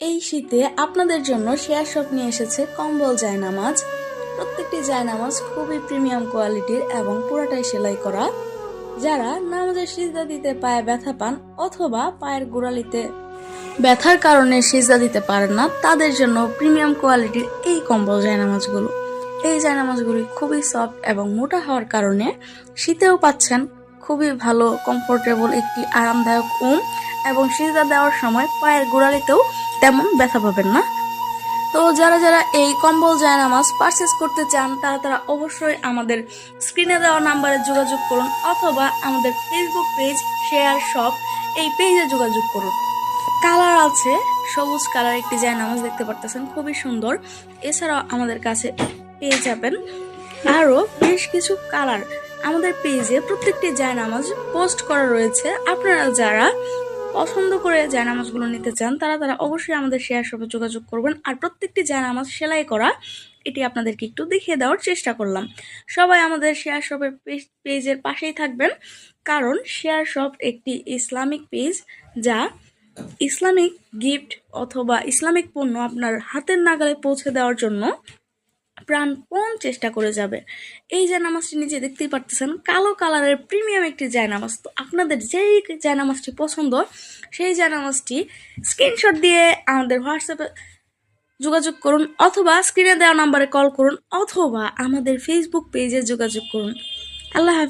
এই শীতে আপনাদের জন্য শেয়ার শপ নিয়ে এসেছে কম্বল জায়নামাজ। প্রত্যেকটি জায়নামাজ খুবই প্রিমিয়াম কোয়ালিটির এবং পুরোটাই সেলাই করা। যারা নামাজের সিজদা দিতে পায়ে ব্যথা পান অথবা পায়ের গোড়ালিতে ব্যথার কারণে সিজদা দিতে পারেন না, তাদের জন্য প্রিমিয়াম কোয়ালিটির এই কম্বল জায়নামাজগুলো। এই জায়নামাজগুলি খুবই সফট এবং মোটা হওয়ার কারণে শীতেও পাচ্ছেন খুবই ভালো কমফোর্টেবল একটি আরামদায়ক উম এবং সিজদা দেওয়ার সময় পায়ের গোড়ালিতেও তেমন ব্যথা পাবেন না। তো যারা যারা এই কম্বল জায়নামাজ পারচেস করতে চান, তারা তারা অবশ্যই আমাদের স্ক্রিনে দেওয়া নাম্বারে যোগাযোগ করুন অথবা আমাদের ফেসবুক পেজ শেয়ার শপ এই পেজে যোগাযোগ করুন। কালার আছে, সবুজ কালার একটি জায়নামাজ দেখতে পারতেছেন, খুবই সুন্দর। এছাড়াও আমাদের কাছে পেয়ে যাবেন আরও বেশ কিছু কালার আমাদের পেজে প্রত্যেকটি জায়নামাজ পোস্ট করা রয়েছে। আপনারা যারা পছন্দ করে জায়নামাজগুলো নিতে চান, তারা তারা অবশ্যই আমাদের শেয়ার শপে যোগাযোগ করবেন। আর প্রত্যেকটি জায়নামাজ সেলাই করা, এটি আপনাদেরকে একটু দেখিয়ে দেওয়ার চেষ্টা করলাম। সবাই আমাদের শেয়ার শপের পেজের পাশেই থাকবেন। কারণ শেয়ার শপ একটি ইসলামিক পেজ যা ইসলামিক গিফট অথবা ইসলামিক পণ্য আপনার হাতের নাগালে পৌঁছে দেওয়ার জন্য প্রাণপণ চেষ্টা করে যাবে। এই জায়নামাজটি নিজে দেখতেই পারতেছেন, কালো কালারের প্রিমিয়াম একটি জায়নামাজ। তো আপনাদের যেই জায়নামাজটি পছন্দ, সেই জায়নামাজটি স্ক্রিনশট দিয়ে আমাদের হোয়াটসঅ্যাপে যোগাযোগ করুন অথবা স্ক্রিনে দেওয়া নাম্বারে কল করুন অথবা আমাদের ফেসবুক পেজে যোগাযোগ করুন। আল্লাহ হাফিজ।